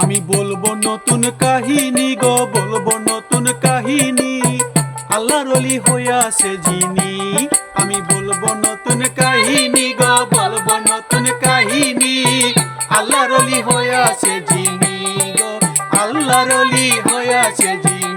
আমি বলব নতুন কাহিনী গো, বলব নতুন কাহিনী। আল্লাহর অলি হইয়াছে যিনি। আমি বলব নতুন কাহিনী গো, বলব নতুন কাহিনী। আল্লাহর অলি হইয়াছে যিনি গো, আল্লাহর অলি হইয়াছে যিনি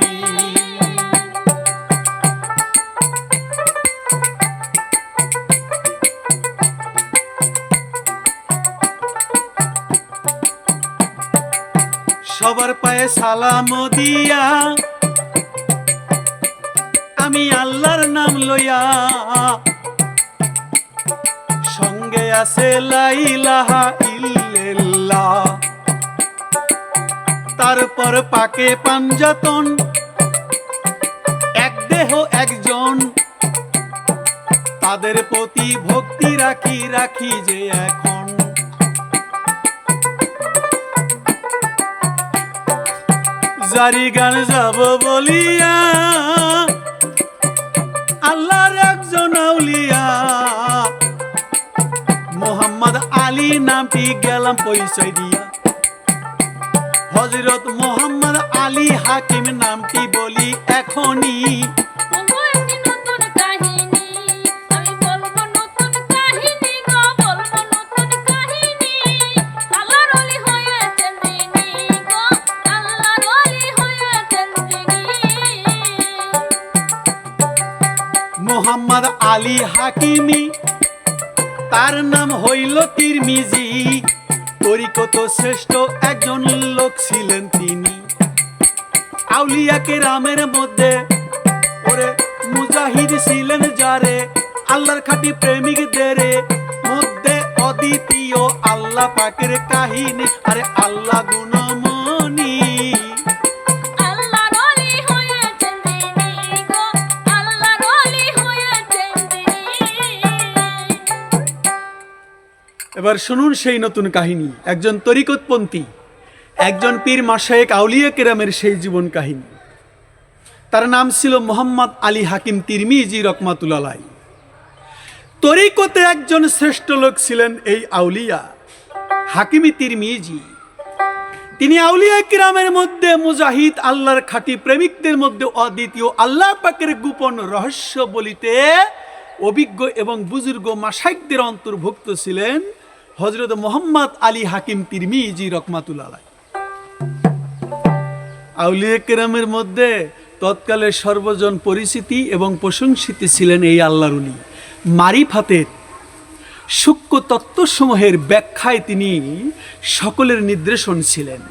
সবার পায়ে সালাম দিয়া আমি আল্লাহর নাম লইয়া সঙ্গে আছে লাইলাহা ইল্লাল্লাহ। তারপর পাকে পাঞ্জাতন এক দেহ একজন। তাদের প্রতি ভক্তি রাখি রাখি যে এখন জারি গান যাব বলিয়া, আল্লাহর একজন আউলিয়া। মোহাম্মদ আলী নামটি গেলাম পরিচয় দিয়া। হজরত মোহাম্মদ আলী হাকিম নামটি বলি এখনই। মোহাম্মদ আলী হাকিমি। তার নাম হইল তিরমিজি। তরিকত শ্রেষ্ঠ একজন লোক ছিলেন তিনি। আউলিয়াকে রামের মধ্যে ওরে মুজাহিদ ছিলেন যারে আল্লাহর খাঁটি প্রেমিকদের মধ্যে অদ্বিতীয় আল্লাহ পাকের কাহিনী। আরে আল্লাহ গুণমণি। এবার শুনুন সেই নতুন কাহিনী। একজন তরিকতপন্থী, একজন পীর মাসায়েক আউলিয়া কেরামের সেই জীবন কাহিনী। তার নাম ছিল মোহাম্মদ আলী হাকিম তিরমিজি রকমাতুল্লাহ তরিকতে একজন শ্রেষ্ঠ লোক ছিলেন এই আউলিয়া, হাকিমি তিরমিজি। তিনি আউলিয়া কিরামের মধ্যে মুজাহিদ আল্লাহর খাঁটি প্রেমিকদের মধ্যে অদ্বিতীয় আল্লাহ পাকের গোপন রহস্য বলিতে অভিজ্ঞ এবং বুজুর্গ মাসাইকদের অন্তর্ভুক্ত ছিলেন হজরত মোহাম্মদ আলী হাকিম তিরমিজি রকমাতুল্লাহ আউলিয়া কিরামের মধ্যে তৎকালে সর্বজন পরিচিতি এবং প্রশংসিত ছিলেন এই আল্লাহর উলি মারিফাতের সূক্ষ্ম তত্ত্বসমূহের ব্যাখ্যায় তিনি সকলের নির্দেশন ছিলেন।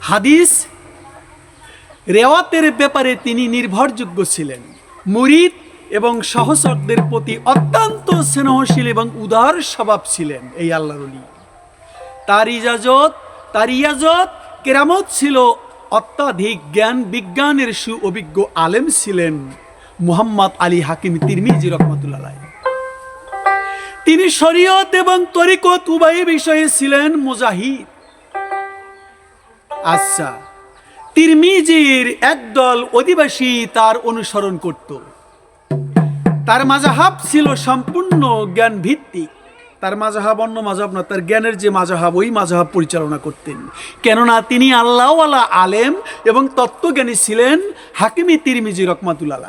হাদিস রেওয়াতের ব্যাপারে তিনি নির্ভরযোগ্য ছিলেন। মুরিদ এবং সহচরদের প্রতি অত্যন্ত স্নেহশীল এবং উদার স্বভাব ছিলেন এই আল্লাহর অলি তার ইজাজত, তার ইয়াজত কেরামত ছিল অত্যাধিক জ্ঞান, বিজ্ঞানের সু অভিজ্ঞ আলেম ছিলেন মুহাম্মদ আলী হাকিম তিরমিজি রহমতুল্লাহ তিনি শরীয়ত এবং তরিকত উভয় বিষয়ে ছিলেন মুজাহিদ। আচ্ছা তিরমিজির একদল অধিবাসী তার অনুসরণ করত। তার মাজাহাব ছিল সম্পূর্ণ জ্ঞান ভিত্তিক তার মাজাহাব অন্য মাজাহাব না, তার জ্ঞানের যে মাজাহাব ওই মাজাহাব পরিচালনা করতেন। কেননা তিনি আল্লাহওয়ালা আলেম এবং তত্ত্বজ্ঞানী ছিলেন হাকিমি তিরমিজি রকমাতুল্লাহ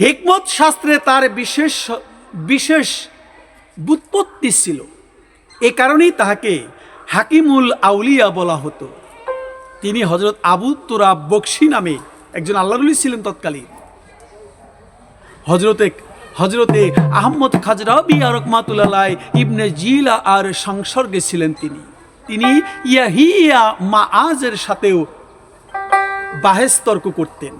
হিকমত শাস্ত্রে তার বিশেষ বিশেষ বুৎপত্তি ছিল। এ কারণেই তাহাকে হাকিমুল আউলিয়া বলা হতো। তিনি হজরত আবু তোরা বক্সি নামে একজন আল্লাহরুলি ছিলেন তৎকালীন। হজরতে হজরতে আহমদ খাজরাবি আর রকমাতুল্লাহ ইবনে জিলা আর সংসর্গে ছিলেন তিনি। তিনি ইয়াহিয়া মা আজের সাথেও বাহেস তর্ক করতেন।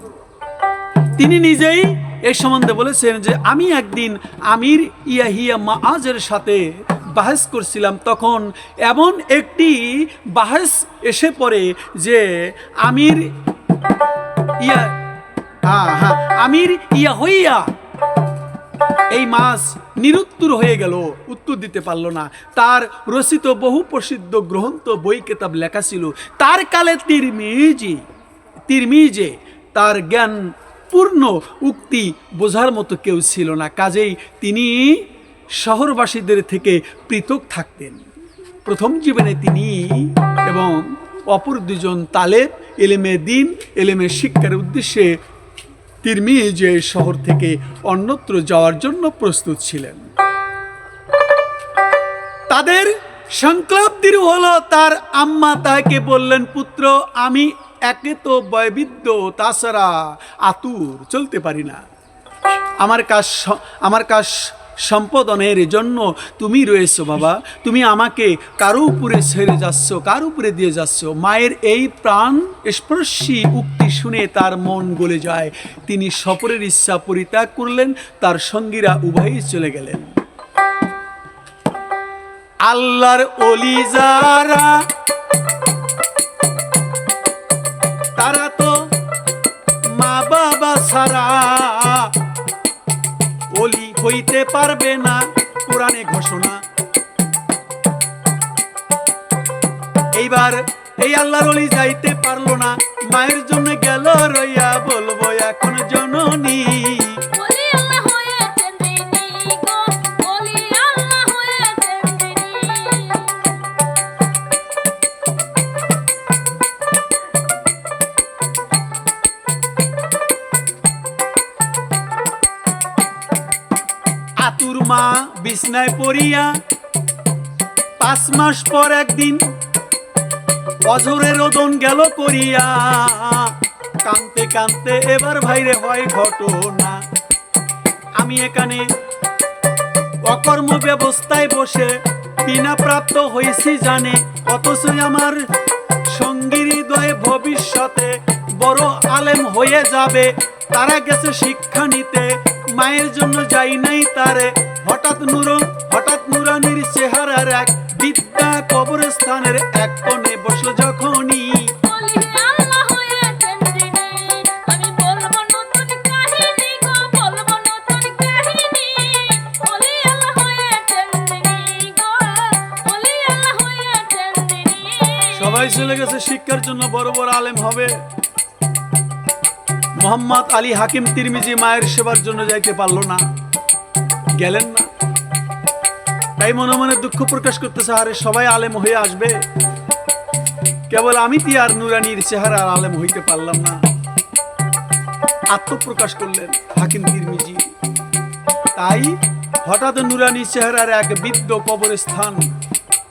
তিনি নিজেই এ সম্বন্ধে বলেছেন যে, আমি একদিন আমির ইয়াহিয়া মা আজের সাথে বাহেস করছিলাম, তখন এমন একটি বাহেস এসে পড়ে যে, আমির ইয়া হ্যাঁ আমির ইয়া হইয়া এই মাস নিরুত্তর হয়ে গেল, উত্তর দিতে পারল না। তার রচিত বহু প্রসিদ্ধ গ্রন্থ বই কেতাব লেখা ছিল, তার কালে তিরমিজি, তিরমিজে তার জ্ঞান পূর্ণ উক্তি বোঝার মতো কেউ ছিল না। কাজেই তিনি শহরবাসীদের থেকে পৃথক থাকতেন। প্রথম জীবনে তিনি এবং অপর দুজন তালেব, এলেমে দিন, এলেমে শিক্ষার উদ্দেশ্যে তিরমিজে শহর থেকে অন্যত্র যাওয়ার জন্য প্রস্তুত ছিলেন। তাদের সংক্লাপ্তির হল, তার আম্মা তাকে বললেন, পুত্র, আমি একে তো বয়বিদ্য তাছাড়া আতুর, চলতে পারি না। আমার কাজ আমার কাজ সম্পাদনের জন্য তুমি রয়েছো বাবা। তুমি আমাকে কারও উপরে ছেড়ে যাচ্ছ, কার উপরে দিয়ে যাচ্ছ। মায়ের এই প্রাণ স্পর্শী উক্তি শুনে তার মন গলে যায়। তিনি সফরের ইচ্ছা পরিত্যাগ করলেন, তার সঙ্গীরা উভয়ই চলে গেলেন। আল্লাহর অলি যারা পারবে না কোরআনে ঘোষণা। এইবার এই আল্লাহর অলি যাইতে পারল না মায়ের জন্য মাস পর একদিন অজরের রোদন গেল করিয়া। কানতে কানতে এবার ভাইরে হয় ঘটনা। আমি এখানে অকর্ম ব্যবস্থায় বসে বিনা প্রাপ্ত হয়েছি জানে, অথচ আমার সঙ্গীর হৃদয়ে ভবিষ্যতে বড় আলেম হয়ে যাবে। তারা গেছে শিক্ষা নিতে, মায়ের জন্য যাই নাই তারে। হঠাৎ নুর, হঠাৎ নুরানির চেহারার এক বিদ্যা কবরস্থানের এক কোণে বসল যখনই। সবাই চলে গেছে শিক্ষার জন্য বড় বড় আলেম হবে। মোহাম্মদ আলী হাকিম তিরমিজি মায়ের সেবার জন্য যাইতে পারল না। গেলেন না। তাই মনে মনে দুঃখ প্রকাশ করতেছে, আরে সবাই আলেম হয়ে আসবে। কেবল আমি তি আর নুরানির চেহারা আলেম হইতে পারলাম না? আত্মপ্রকাশ করলেন হাকিম তিরমিজি। তাই হঠাৎ নুরানি চেহারার এক বৃদ্ধ কবরস্থান,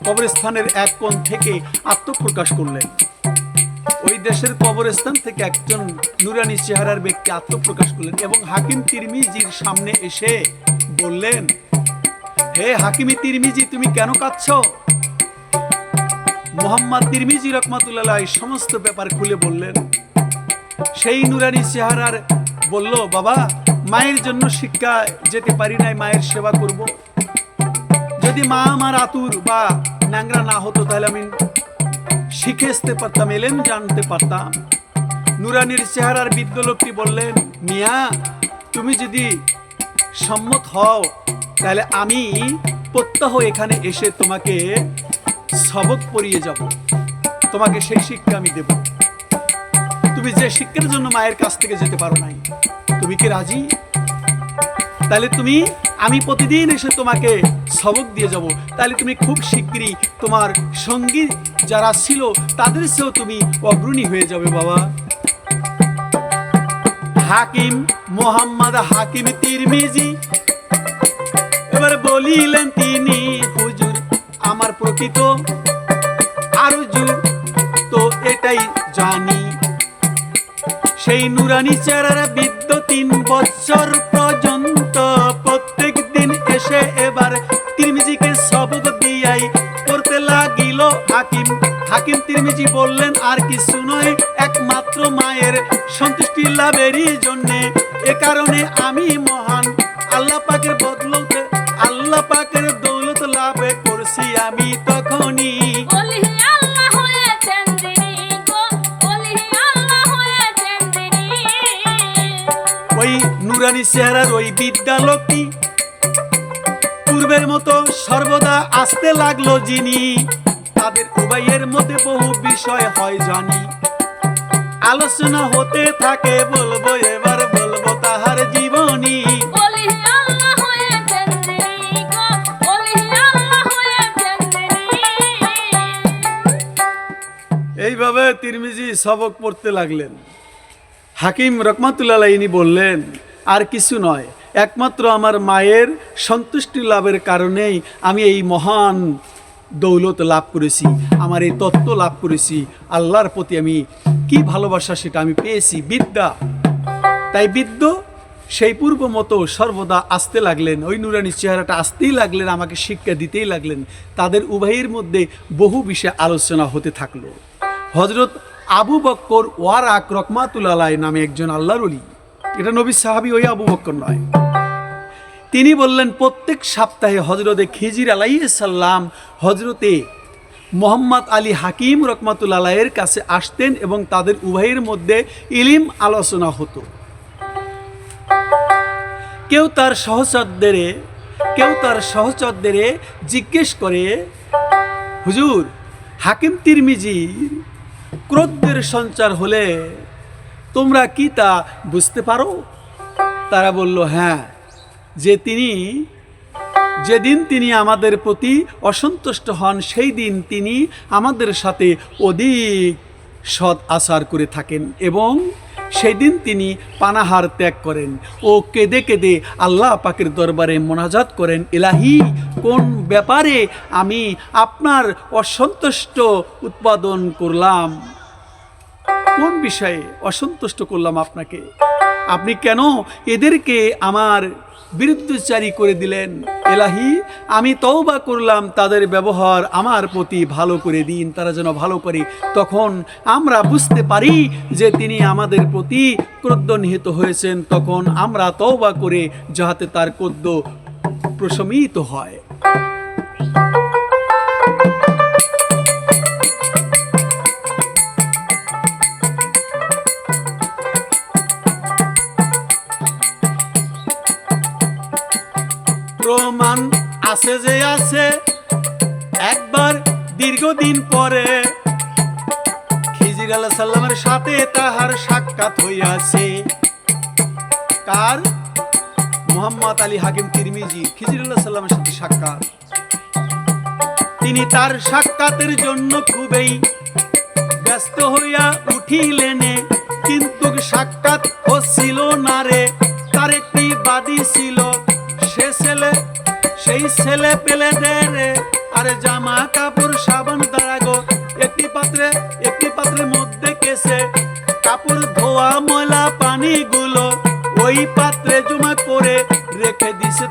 কবরস্থানের এক কোণ থেকে আত্মপ্রকাশ করলেন। ওই দেশের কবরস্থান থেকে একজন নুরানি চেহারার ব্যক্তি আত্মপ্রকাশ করলেন এবং হাকিম তিরমিজির সামনে এসে বললেন হে হাকিমি তিরমিজি, তুমি কেন কাঁদছ? মোহাম্মদ তিরমিজি রহমাতুল্লাহ এই সমস্ত ব্যাপার খুলে বললেন, সেই নুরানি চেহারার বলল, বাবা, মায়ের জন্য শিক্ষা যেতে পারি নাই, মায়ের সেবা করব। যদি মা আমার আতুর বা ন্যাংরা না হতো, তাহলে আমি শিখে আসতে পারতাম এলেন জানতে পারতাম। নুরানির চেহারার বৃদ্ধ বললেন, মিয়া, তুমি যদি সম্মত হও তাহলে আমি প্রত্যহ এখানে এসে তোমাকে সবক পড়িয়ে যাব। তোমাকে সেই শিক্ষা আমি দেব। তুমি যে শিক্ষার জন্য মায়ের কাছ থেকে যেতে পারো নাই, তুমি কি রাজি? তাহলে তুমি, আমি প্রতিদিন এসে তোমাকে সবক দিয়ে যাব। তাহলে তুমি খুব শিগগিরই তোমার সঙ্গী যারা ছিল, তাদের চেয়েও তুমি অগ্রণী হয়ে যাবে বাবা। হাকিম, মোহাম্মদ হাকিম তিরমিজি। এবার বলিলেন তিনি, হুজুর, আমার প্রকৃত আরজু, তো এটাই জানি। সেই নুরানি চেহারা বিদ্য তিন বছর পর্যন্ত প্রত্যেক দিন এসে এবার তিরমিজিকে সবক দিয়াই করতে লাগিল হাকিম। হাকিম তিরমিজি বললেন, আর কিছু নয়, একমাত্র মায়ের সন্তুষ্টি লাভেরই জন্যে। এ কারণে আমি মহান, আল্লাহ পাকের বদলতে আল্লাহ পাকের দৌলত লাভে করছি আমি তখনই। ওই নুরানি চেহারার ওই বিদ্যালোকটি পূর্বের মতো সর্বদা আসতে লাগল যিনি তাদের উভয়ের মধ্যে বহু বিষয় হয় জানি। আলোচনা হতে থাকে বলব এবার বলব তাহার জীবনী। এইভাবে তিরমিজি সবক পড়তে লাগলেন? হাকিম রকমাতুল্লাহ ইনি বললেন, আর কিছু নয়, একমাত্র আমার মায়ের সন্তুষ্টি লাভের কারণেই আমি এই মহান দৌলত লাভ করেছি, আমার এই তত্ত্ব লাভ করেছি। আল্লাহর প্রতি আমি কি ভালোবাসা সেটা আমি পেয়েছি, বিদ্যা। তাই বিদ্য সেই পূর্ব মতো সর্বদা আসতে লাগলেন, ওই নুরানির চেহারাটা আসতেই লাগলেন, আমাকে শিক্ষা দিতেই লাগলেন। তাদের উভয়ের মধ্যে বহু বিষয়ে আলোচনা হতে থাকল। হজরত আবু বক্কর ওয়ারাক রকমাতুল আলাই নামে একজন আল্লাহর অলি এটা নবী সাহাবি ওই আবু বক্কর নয়। তিনি বললেন, প্রত্যেক সপ্তাহে হজরতে খিজির আলাইসাল্লাম হজরতে মোহাম্মদ আলী হাকিম রকমাতুল আলাইয়ের কাছে আসতেন এবং তাদের উভয়ের মধ্যে ইলিম আলোচনা হতো। কেউ তার সহচরদের, কেউ তার সহচরদের জিজ্ঞেস করে, হুজুর, হাকিম তিরমিজির ক্রোধের সঞ্চার হলে তোমরা কি তা বুঝতে পারো? তারা বলল হ্যাঁ যে তিনি, যেদিন তিনি আমাদের প্রতি অসন্তুষ্ট হন, সেই দিন তিনি আমাদের সাথে অধিক সৎ আচার করে থাকেন এবং সেই দিন তিনি পানাহার ত্যাগ করেন ও কেঁদে কেঁদে আল্লাহ পাকের দরবারে মোনাজাত করেন এলাহি কোন ব্যাপারে আমি আপনার অসন্তুষ্ট উৎপাদন করলাম? কোন বিষয়ে অসন্তুষ্ট করলাম আপনাকে? আপনি কেন এদেরকে আমার বিরুদ্ধচারী করে দিলেন? এলাহি, আমি তওবা করলাম, তাদের ব্যবহার আমার প্রতি ভালো করে দিন, তারা যেন ভালো করে। তখন আমরা বুঝতে পারি যে তিনি আমাদের প্রতি ক্রোধ নিহিত হয়েছেন, তখন আমরা তওবা করে যাহাতে তার ক্রোধ প্রশমিত হয়। আছে যে আছে, একবার দীর্ঘদিন পরে খিজির আল্লাহ সাল্লামের সাথে তাহার সাক্ষাৎ হইয়াছে। কার? মোহাম্মদ আলী হাকিম তিরমিজি, খিজির আল্লাহ সাল্লামের সাথে সাক্ষাৎ। তিনি তার সাক্ষাতের জন্য খুবই ব্যস্ত হইয়া উঠিলেনে, কিন্তু সাক্ষাৎ হচ্ছিল না রে। ছেলে পেলে দেরে আরে জামা কাপড়, সাবান দাঁড়াগো একটি পাত্রে, একটি পাত্রের মধ্যে কেসে। কাপড়, ধোয়া, ময়লা, পানিগুলো ওই পাত্রে জমা করে রেখে দিছে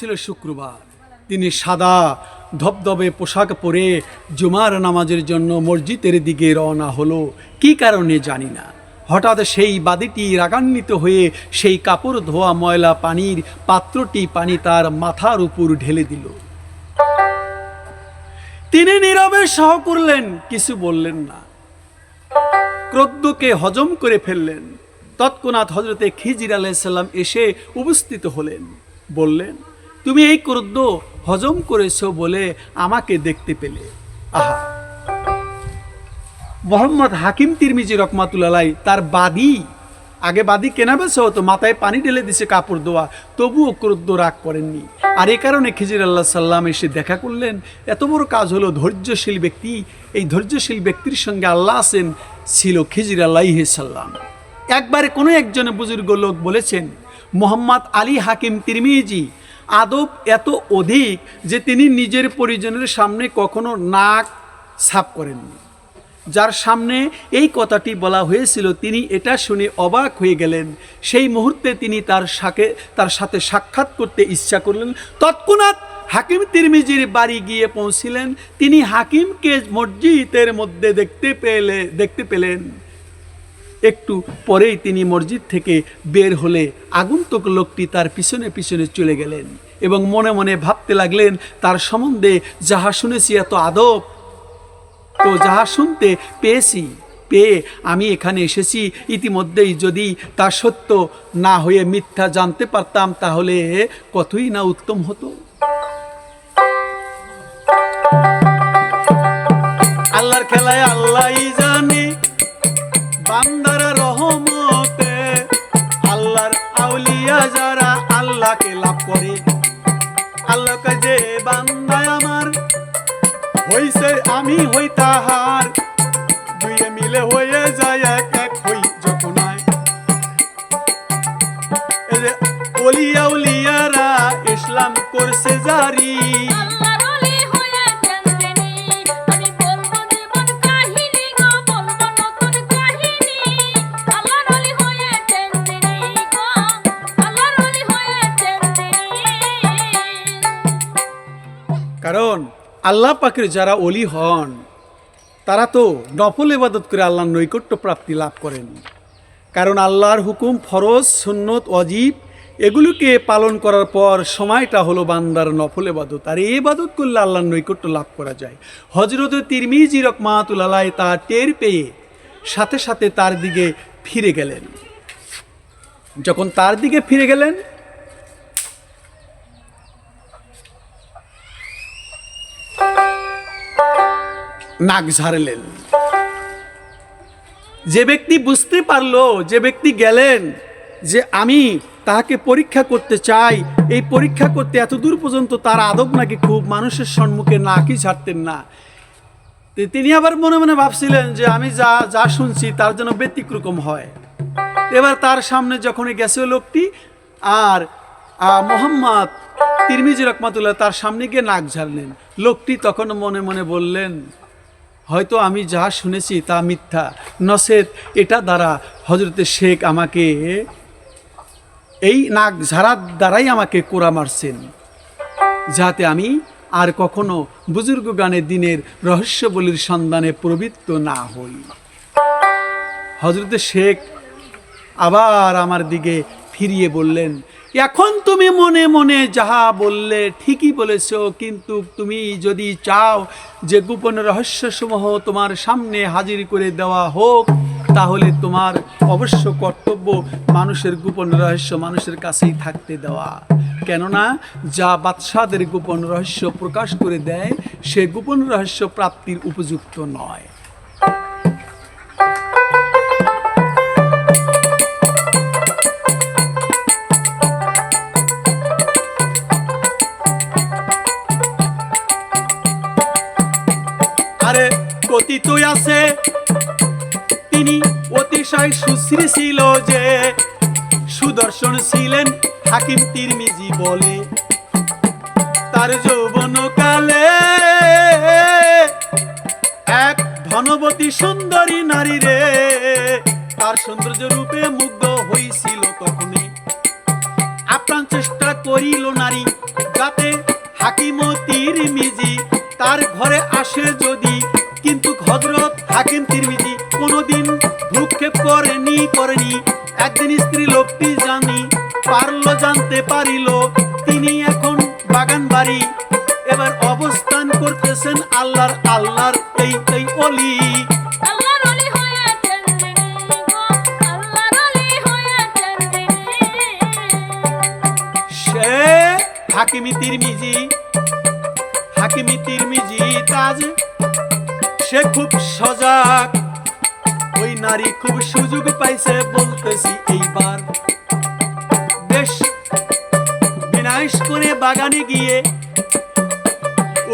ছিল শুক্রবার। তিনি সাদা ধবধবে পোশাক পরে জুমার নামাজের জন্য মসজিদের দিকে রওনা হলো। কি কারণে জানি না। হঠাৎ সেই বাদিটি রাগান্বিত হয়ে সেই কাপড় ধোয়া ময়লা পানির পাত্রটি পানি তার মাথার উপর ঢেলে দিল। তিনি নীরবে সহ করলেন, কিছু বললেন না। ক্রোধকে হজম করে ফেললেন। তৎক্ষণাৎ হজরতে খিজির আলাইসাল্লাম এসে উপস্থিত হলেন। বললেন তুমি এই ক্রোধ হজম করেছ বলে আমাকে দেখতে পেলে। আহা। মোহাম্মদ হাকিম তিরমিজি রকমাতুল্লাহ তার বাদী। আগে বাদী কেনা বেচা হতো, মাথায় পানি ঢেলে দিছে কাপড় দেওয়া তবুও ক্রোধ রাগ করেননি। আর এ কারণে খিজির আল্লাহ সাল্লাম এসে দেখা করলেন, এত বড় কাজ হলো ধৈর্যশীল ব্যক্তি, এই ধৈর্যশীল ব্যক্তির সঙ্গে আল্লাহ আছেন, ছিল খিজির আল্লাহ সাল্লাম। একবারে কোনো একজন বুজুর্গ লোক বলেছেন, মোহাম্মদ আলী হাকিম তিরমিজি আদব এত অধিক যে তিনি নিজের পরিজনের সামনে কখনো নাক সাফ করেননি। যার সামনে এই কথাটি বলা হয়েছিল, তিনি এটা শুনে অবাক হয়ে গেলেন। সেই মুহূর্তে তিনি তার সাথে তার সাথে সাক্ষাৎ করতে ইচ্ছা করলেন। তৎক্ষণাৎ হাকিম তিরমিজির বাড়ি গিয়ে পৌঁছিলেন। তিনি হাকিমকে মসজিদের মধ্যে দেখতে পেলে, দেখতে পেলেন। একটু পরেই তিনি মসজিদ থেকে বের হলে আগন্তুক লোকটি তার পিছনে পিছনে চলে গেলেন এবং মনে মনে ভাবতে লাগলেন, তার সম্বন্ধে যাহা শুনেছি এত আদব। তো যাহা শুনতে পেয়েছি, পেয়ে আমি এখানে এসেছি, ইতিমধ্যেই যদি তা সত্য না হয়ে মিথ্যা জানতে পারতাম, তাহলে কতই না উত্তম হতো। আল্লাহর খেলায় আল্লাহই আল্লাহকে লাভ করে। আল্লাহ যে আমার। হইছে আমি হই তাহার। দুইয়ে মিলে হয়ে যায়, এক এক হই যখন অলিয়া উলিয়ারা ইসলাম করছে জারি। কারণ আল্লাহ পাকের যারা অলি হন, তারা তো নফল ইবাদত করে আল্লাহর নৈকট্য প্রাপ্তি লাভ করেন। কারণ আল্লাহর হুকুম ফরজ, সুন্নত, অজীব, এগুলোকে পালন করার পর সময়টা হলো বান্দার নফল এবাদত আর এই ইবাদত করলে আল্লাহর নৈকট্য লাভ করা যায়। হজরত তিরমিজি রকমাতুল আলাই তা টের পেয়ে সাথে সাথে তার দিকে ফিরে গেলেন। যখন তার দিকে ফিরে গেলেন নাক ঝাড়লেন। যে ব্যক্তি বুঝতে পারল, যে ব্যক্তি গেলেন যে আমি তাহাকে পরীক্ষা করতে চাই, এই পরীক্ষা করতে এত দূর পর্যন্ত তার আদব নাকি খুব, মানুষের সম্মুখে নাকি ছাড়তেন না। তিনি আবার মনে মনে ভাবছিলেন যে আমি যা যা শুনছি তার জন্য ব্যতিক্রম হয়। এবার তার সামনে যখন গেছে লোকটি, আর মোহাম্মদ তিরমিজি রহমাতুল্লাহ তার সামনে গিয়ে নাক ঝাড়লেন। লোকটি তখন মনে মনে বললেন হয়তো আমি যা শুনেছি তা মিথ্যা। নসেদ এটা দ্বারা হজরতে শেখ আমাকে এই নাক ঝাড়ার দ্বারাই আমাকে কোরা মারছেন, যাতে আমি আর কখনো বুজুর্গ গানের দিনের রহস্যবলির সন্ধানে প্রবৃত্ত না হই। হজরতে শেখ আবার আমার দিকে ফিরিয়ে বললেন এখন তুমি মনে মনে যাহা বললে ঠিকই বলেছ, কিন্তু তুমি যদি চাও যে গোপন রহস্যসমূহ তোমার সামনে হাজির করে দেওয়া হোক, তাহলে তোমার অবশ্য কর্তব্য মানুষের গোপন রহস্য মানুষের কাছেই থাকতে দেওয়া। কেননা, যা বাদশাদের গোপন রহস্য প্রকাশ করে দেয়, সে গোপন রহস্য প্রাপ্তির উপযুক্ত নয়। কথিত আছে। তিনি অতিশয় সুশ্রী ছিল যে, সুদর্শন ছিলেন হাকিম তিরমিজি বলে। তার যৌবন কালে এক ধনবতী সুন্দরী নারী রে, তার সৌন্দর্য রূপে মুগ্ধ হইছিল তখনই আপ্রাণ চেষ্টা করিল নারী, যাতে হাকিমতির মিজি তার ঘরে আসে যদি কিন্তু হজরত হাকিম তিরমিজি কোনোদিন ভ্রুক্ষেপ করেনি করেনি। একদিন স্ত্রী লোকটি জানি পারল জানতে পারিল তিনি এখন বাগান বাড়ি। এবার অবস্থান করতেছেন আল্লাহর আল্লাহর এই এই অলি। সে হাকিমি তিরমিজি হাকিমি তিরমিজি তাজ সে খুব সজাগ। ওই নারী খুব সুযোগ পাইছে বলতেছি এইবার। বেশ, বিনাশ করে বাগানে গিয়ে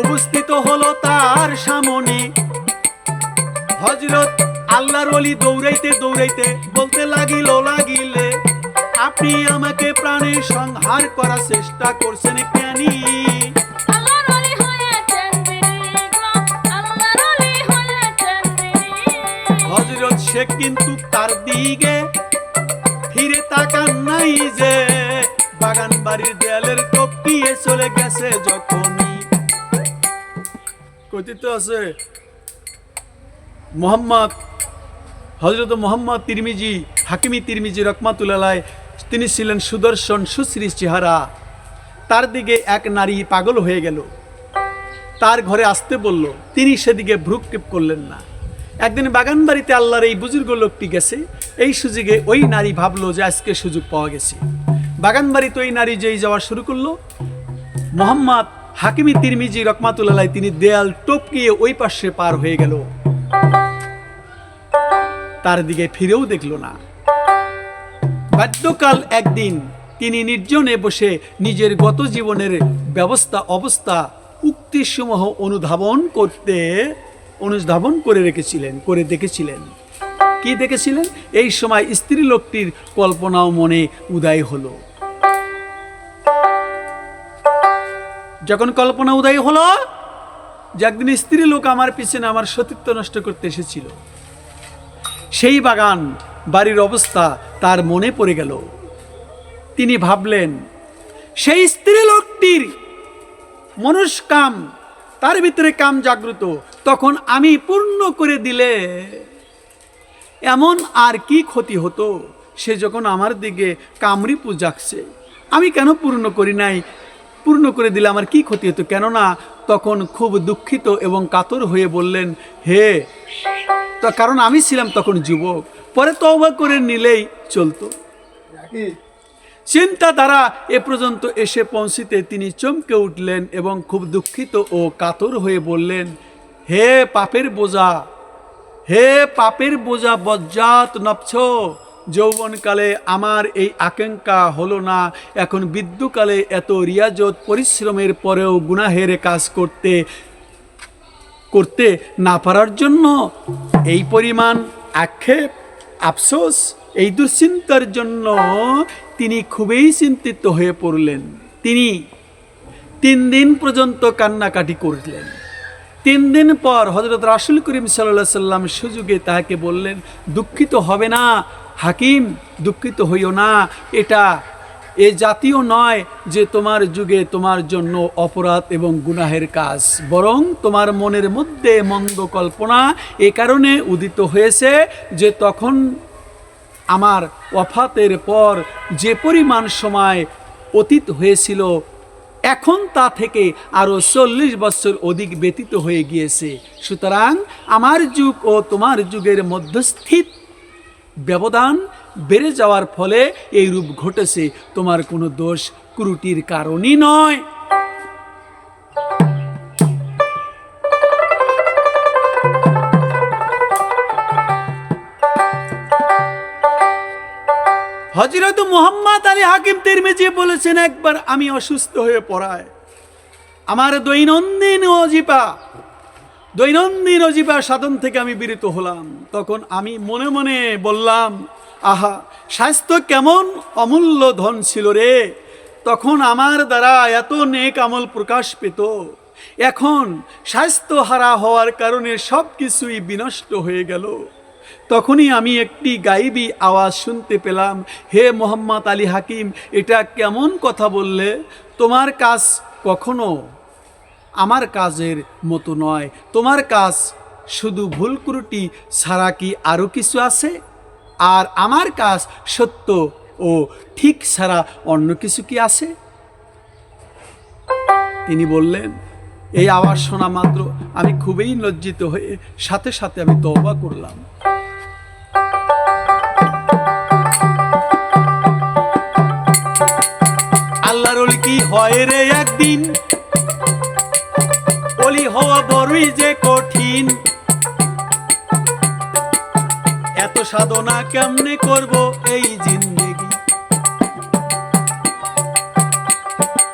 উপস্থিত হলো তার সামনে। হজরত আল্লাহর অলি দৌড়াইতে দৌড়াইতে বলতে লাগিল, লাগিলে, আপনি আমাকে প্রাণের সংহার করার চেষ্টা করছেন কেনি? শেখ কিন্তু তার দিকে ফিরে তাকান নাই যে বাগান বাড়ির দেয়ালের টপকিয়ে চলে গেছে যখনই। কথিত আছে, মোহাম্মদ হজরত মোহাম্মদ তিরমিজি, হাকিমি তিরমিজি রকমাতুল্লাহ তিনি ছিলেন সুদর্শন, সুশ্রী চেহারা। তার দিকে এক নারী পাগল হয়ে গেল। তার ঘরে আসতে বলল, তিনি সেদিকে ভ্রুক্ষেপ করলেন না। একদিন বাগান বাড়িতে আল্লাহর এই বুজুর্গ লোকটি গেছে। এই সুযোগে ওই নারী ভাবলো যে আজকে সুযোগ পাওয়া গেছে। বাগান বাড়িতে ওই নারী যেই যাওয়া শুরু করল, মোহাম্মদ হাকিমি তিরমিজি রকমাতুল্লাহ তিনি দেয়াল টপকিয়ে ওই পাশে পার হয়ে গেল। তার দিকে ফিরেও দেখল না। বাদ্যকাল একদিন তিনি নির্জনে বসে নিজের গত জীবনের ব্যবস্থা অবস্থা উক্তিসমূহ অনুধাবন করতে অনুধাবন করে রেখেছিলেন, করে দেখেছিলেন। কি দেখেছিলেন? এই সময় স্ত্রী লোকটির কল্পনাও মনে উদয় হলো। যখন কল্পনা উদয় হলো, যে একদিন স্ত্রী লোক আমার পিছনে আমার সতীত্ব নষ্ট করতে এসেছিল। সেই বাগান, বাড়ির অবস্থা তার মনে পড়ে গেল। তিনি ভাবলেন, সেই স্ত্রী লোকটির মনস্কাম তার ভিতরে কাম জাগ্রত, তখন আমি পূর্ণ করে দিলে এমন আর কি ক্ষতি হতো? সে যখন আমার দিকে কামড়ি পূজাকছে আমি কেন পূর্ণ করি নাই? পূর্ণ করে দিলে আমার কি ক্ষতি হতো? কেননা তখন খুব দুঃখিত এবং কাতর হয়ে বললেন, হে কারণ আমি ছিলাম তখন যুবক, পরে তওবা করে নিলেই চলতো। চিন্তা দ্বারা এ পর্যন্ত এসে পৌঁছিতে তিনি চমকে উঠলেন এবং খুব দুঃখিত ও কাতর হয়ে বললেন, হে পাপের বোঝা, হে পাপের বোঝা বজ্জাত নপছ যৌবনকালে আমার এই আকাঙ্ক্ষা হলো না, এখন বিদ্যুকালে এত রিয়াজত পরিশ্রমের পরেও গুনাহের কাজ করতে করতে না পারার জন্য এই পরিমাণ আক্ষেপ, আফসোস, এই দুশ্চিন্তার জন্য তিনি খুবই চিন্তিত হয়ে পড়লেন। তিনি তিন দিন পর্যন্ত কান্নাকাটি করলেন। তিন দিন পর হজরত রাসুল করিম সাল্লাহ সাল্লাম সুযোগে তাহাকে বললেন, দুঃখিত হবে না, হাকিম, দুঃখিত হইও না। এটা এ জাতীয় নয় যে তোমার যুগে তোমার জন্য অপরাধ এবং গুনাহের কাজ। বরং তোমার মনের মধ্যে মন্দ কল্পনা এ কারণে উদিত হয়েছে যে তখন আমার ওয়াফাতের পর যে পরিমাণ সময় অতীত হয়েছিল, এখন তা থেকে আরও চল্লিশ বছর অধিক ব্যতীত হয়ে গিয়েছে। সুতরাং আমার যুগ ও তোমার যুগের মধ্যস্থিত ব্যবধান বেড়ে যাওয়ার ফলে এই রূপ ঘটেছে। তোমার কোনো দোষ ক্রুটির কারণই নয়। মোহাম্মদ আলী হাকিম তিরমিজি বলেছেন, একবার আমি অসুস্থ হয়ে পড়ায়। আমার দৈনন্দিন অজিপা দৈনন্দিন অজিপা সাধন থেকে আমি বিরত হলাম। তখন আমি মনে মনে বললাম, আহা, স্বাস্থ্য কেমন অমূল্য ধন ছিল রে। তখন আমার দ্বারা এত নেক আমল প্রকাশ পেত। এখন স্বাস্থ্য হারা হওয়ার কারণে সব কিছুই বিনষ্ট হয়ে গেল। তখনই আমি একটি গাইবি আওয়াজ শুনতে পেলাম। হে মোহাম্মদ আলী হাকিম, এটা কেমন কথা বললে? তোমার কাজ কখনো আমার কাজের মতো নয়। তোমার কাজ শুধু ভুল ত্রুটি ছাড়া কি আরও কিছু আছে? আর আমার কাজ সত্য ও ঠিক ছাড়া অন্য কিছু কি আছে? তিনি বললেন, এই আওয়াজ শোনা মাত্র আমি খুবই লজ্জিত হয়ে সাথে সাথে আমি তওবা করলাম। কি হয় রে একদিন? অলি হওয়া বড়ই যে কঠিন। এত সাধনা কেমনে করব এই জিন্দেগি?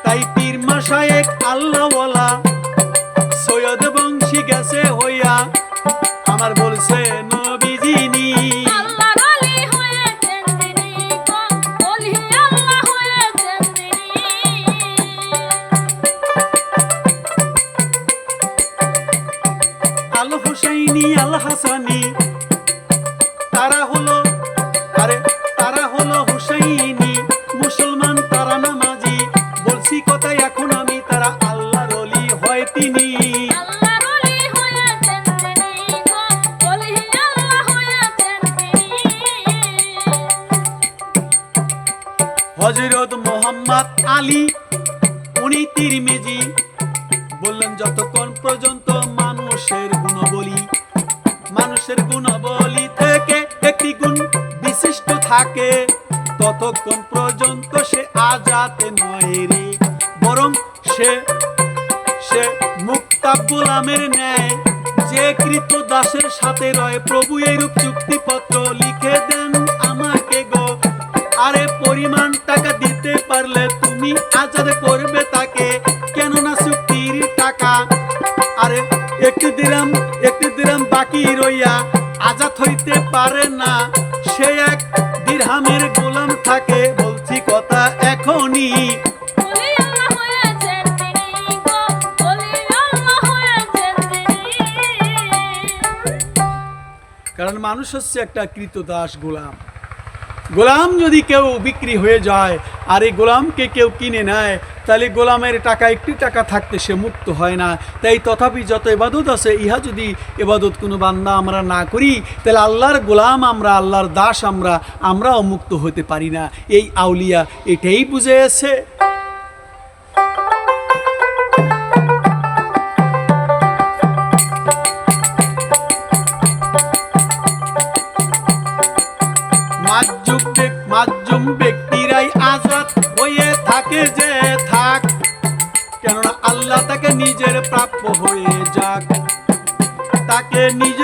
তাই পীর মাসায়েক আল্লাহওয়ালা, সৈয়দ বংশী গেছে হইয়া, আমার বলছে নবীজিনী। الحسني পর্যন্ত সে আজাতে নয় রে। বরং সে সে মুক্তা গোলামের ন্যায় যে কৃত দাসের সাথে রয়, প্রভু এরূপ চুক্তিপত্র লিখে দেন আমাকে গো। আরে পরিমাণ টাকা দিতে পারলে তুমি আজাদ করবে তাকে, কেননা চুক্তির টাকা। আরে একটি দিরাম একটি দিরাম বাকি রইয়া, আজাদ হইতে পারে না। সে এক দিরহামের গোলাম থাকে কথা এখনই। কারণ মানুষ হচ্ছে একটা কৃতদাস গোলাম। গোলাম যদি কেউ বিক্রি হয়ে যায় আর এই গোলামকে কেউ কিনে নেয়, তাহলে গোলামের টাকা, একটি টাকা থাকতে সে মুক্ত হয় না। তাই তথাপি যত এবাদত আছে, ইহা যদি এবাদত কোনো বান্দা আমরা না করি, তাহলে আল্লাহর গোলাম আমরা, আল্লাহর দাস আমরা, আমরাও মুক্ত হতে পারি না। এই আউলিয়া এটাই বুঝে আছে তাকে